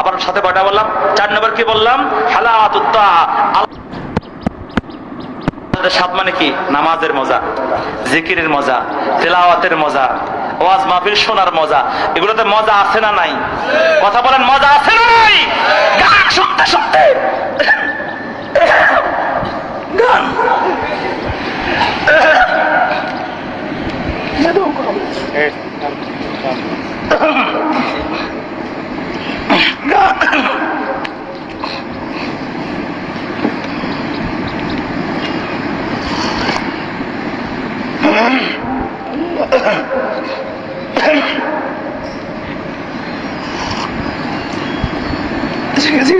আবার সাথে কয়টা বললাম চার নম্বর কি বললাম? সাত মানে কি? নামাজের মজা জিকিরের মজা তেলাওয়াতের মজা ওয়াজ মাহফিল শোনার মজা। এগুলোতে মজা আছে না নাই? কথা বলেন মজা আছে না নাই? গান শুনতে শুনতে। গান। किसी किसी